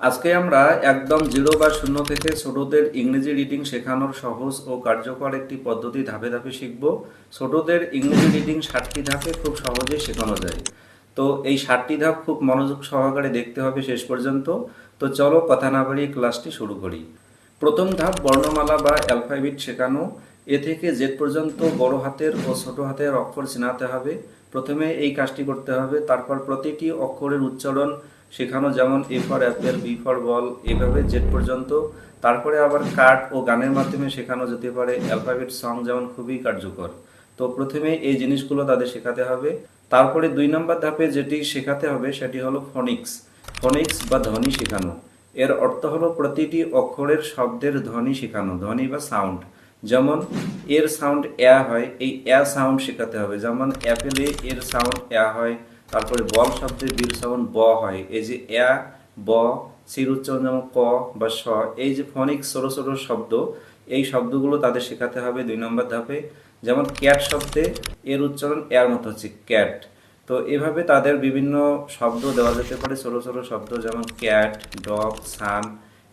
আজকে আমরা একদম জিরো বা শূন্য থেকে ছোটদের ইংরেজি রিডিং শেখানোর সহজ ও কার্যকর একটি পদ্ধতি ধাপে ধাপে শিখব। ছোটদের ইংরেজি রিডিং ষাটটি ধাপে খুব সহজেই শেখানো যায়। তো এই ষাটটি ধাপ খুব মনোযোগ সহকারে দেখতে হবে শেষ পর্যন্ত। তো চলো কথা না বাড়িয়ে ক্লাসটি শুরু করি। প্রথম ধাপ বর্ণমালা বা অ্যালফাবেট শেখানো। এ থেকে জেড পর্যন্ত বড় হাতের ও ছোট হাতের অক্ষর চেনাতে হবে। প্রথমে এই কাজটি করতে হবে। তারপর প্রতিটি অক্ষরের উচ্চারণ শেখানো যেমন A for apple B for ball এভাবে জেড পর্যন্ত। তারপরে আবার কার্ড ও গানের মাধ্যমে শেখানো যেতে পারে। অ্যালফাবেট সং যেমন খুবই কার্যকর। তো প্রথমে এই জিনিসগুলো তাদের শেখাতে হবে। তারপরে দুই নম্বর ধাপে যেটি শেখাতে হবে সেটি হলো ফনিক্স ফনিক্স বা ধ্বনি শেখানো। এর অর্থ হলো প্রতিটি অক্ষরের শব্দের ধ্বনি শেখানো, ধ্বনি বা সাউন্ড যেমন এর সাউন্ড অ্যা হয়, এই অ্যা সাউন্ড শেখাতে হবে। যেমন অ্যাপেলে এর সাউন্ড অ্যা হয় তারপরে বল শব্দের সাউন্ড ব হয়। এই যে অ্যা ব, সির উচ্চারণ যেমন ক বা স, এই যে ফনিক ছোট ছোট শব্দ, এই শব্দগুলো তাদের শেখাতে হবে দুই নম্বর ধাপে। যেমন ক্যাট শব্দে এর উচ্চারণ এর মতো হচ্ছে ক্যাট। তো এভাবে তাদের বিভিন্ন শব্দ দেওয়া যেতে পারে, ছোট ছোট শব্দ যেমন cat, dog, sun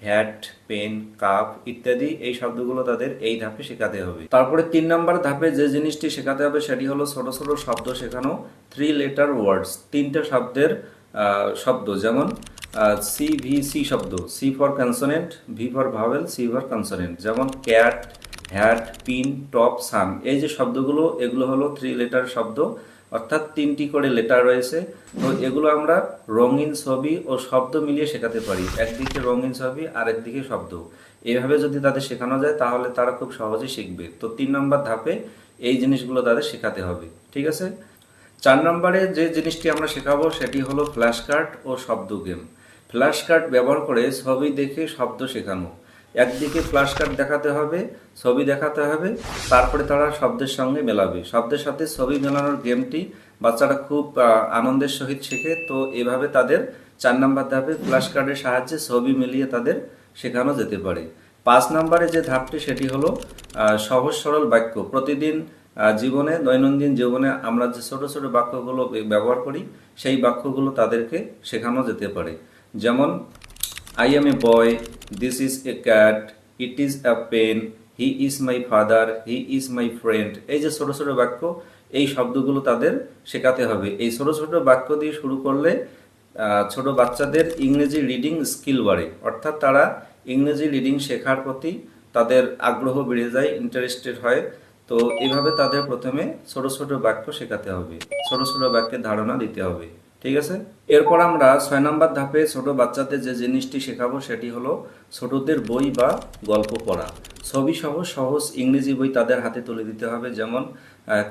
hat, pen, cup ইত্যাদি এই শব্দগুলো তাদের এই ধাপে শেখাতে হবে। তারপরে তিন নম্বর ধাপে যে জিনিসটি শেখাতে হবে সেটি হলো ছোট ছোট শব্দ শেখানো থ্রি লেটার ওয়ার্ডস তিনটা শব্দের শব্দ যেমন সি ভি সি শব্দ C for consonant V for vowel C for consonant যেমন cat hat pin top sun এই যে শব্দগুলো, এগুলো হলো থ্রি লেটার শব্দ। অর্থাৎ তিনটি করে লেটার রয়েছে। তো এগুলো আমরা রঙিন ছবি ও শব্দ মিলিয়ে শেখাতে পারি। একদিকে রঙিন ছবি আর একদিকে শব্দ। এইভাবে যদি তাদের শেখানো যায়, তাহলে তারা খুব সহজেই শিখবে। তো তিন নম্বর ধাপে এই জিনিসগুলো তাদের শেখাতে হবে। ঠিক আছে? চার নম্বরে যে জিনিসটি আমরা শেখাবো, সেটি হলো ফ্ল্যাশ কার্ড ও শব্দ গেম। ফ্ল্যাশ কার্ড ব্যবহার করে ছবি দেখে শব্দ শেখানো। একদিকে ফ্ল্যাশ কার্ড দেখাতে হবে, ছবি দেখাতে হবে, তারপরে তারা শব্দের সঙ্গে মেলাবে। শব্দের সাথে ছবি মেলানোর গেমটি বাচ্চারা খুব আনন্দের সহিত শেখে। তো এভাবে তাদের চার নাম্বার ধাপে ফ্ল্যাশ কার্ডের সাহায্যে ছবি মিলিয়ে তাদের শেখানো যেতে পারে। পাঁচ নম্বরে যে ধাপটি, সেটি হলো সহজ সরল বাক্য। প্রতিদিন জীবনে, দৈনন্দিন জীবনে আমরা যে ছোটো ছোটো বাক্যগুলো ব্যবহার করি, সেই বাক্যগুলো তাদেরকে শেখানো যেতে পারে। যেমন I am a boy this is a cat it is a pen he is my father he is my friend এই যে ছোট ছোট বাক্য, এই শব্দগুলো তাদের শেখাতে হবে। এই ছোট ছোট বাক্য দিয়ে শুরু করলে ছোট বাচ্চাদের ইংরেজি রিডিং স্কিল বাড়ে। অর্থাৎ তারা ইংরেজি রিডিং শেখার প্রতি তাদের আগ্রহ বেড়ে যায় ইন্টারেস্টেড হয়। তো এইভাবে তাদের প্রথমে ছোট ছোট বাক্য শেখাতে হবে। ছোট ছোট বাক্যের ধারণা দিতে হবে। ঠিক আছে? এরপর আমরা ছয় নম্বর ধাপে ছোট বাচ্চাদের যে জিনিসটি শেখাবো সেটি হলো ছোটদের বই বা গল্প পড়া। ছবি সহ সহজ ইংরেজি বই তাদের হাতে তুলে দিতে হবে। যেমন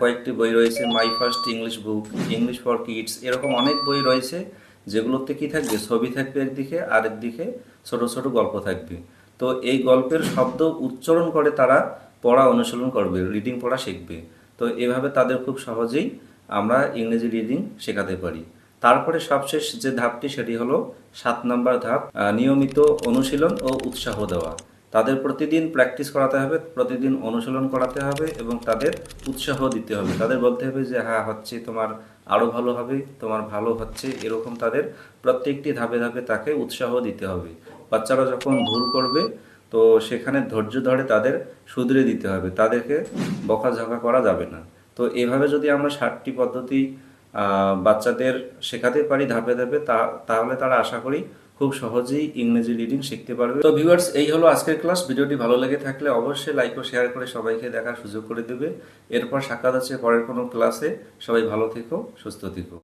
কয়েকটি বই রয়েছে, my first English book English for kids এরকম অনেক বই রয়েছে যেগুলোতে কি থাকবে? ছবি থাকবে একদিকে আর একদিকে ছোট ছোট গল্প থাকবে। তো এই গল্পের শব্দ উচ্চারণ করে তারা পড়া অনুশীলন করবে, রিডিং পড়া শিখবে। তো এভাবে তাদের খুব সহজেই আমরা ইংরেজি রিডিং শেখাতে পারি। তারপরে সবশেষ যে ধাপটি সেটি হলো সাত নম্বর ধাপ নিয়মিত অনুশীলন ও উৎসাহ দেওয়া। তাদের প্রতিদিন প্র্যাকটিস করাতে হবে, প্রতিদিন অনুশীলন করাতে হবে এবং তাদের উৎসাহ দিতে হবে। তাদের বলতে হবে যে হ্যাঁ হচ্ছে, তোমার আরও ভালো হবে, তোমার ভালো হচ্ছে। এরকম তাদের প্রত্যেকটি ধাপে ধাপে তাকে উৎসাহ দিতে হবে। বাচ্চারা যখন ভুল করবে, তো সেখানে ধৈর্য ধরে তাদের শুধরে দিতে হবে। তাদেরকে বকাঝকা করা যাবে না। তো এভাবে যদি আমরা ষাটটি পদ্ধতি বাচ্চাদের শেখাতে পারি ধাপে ধাপে তাহলে তারা আশা করি খুব সহজেই ইংরেজি রিডিং শিখতে পারবে। তো ভিউয়ার্স এই হলো আজকের ক্লাস ভিডিওটি ভালো লেগে থাকলে অবশ্যই লাইক ও শেয়ার করে সবাইকে দেখার সুযোগ করে দেবে। এরপর সাক্ষাৎ আছে পরের কোনো ক্লাসে সবাই ভালো থেকো, সুস্থ থেকো।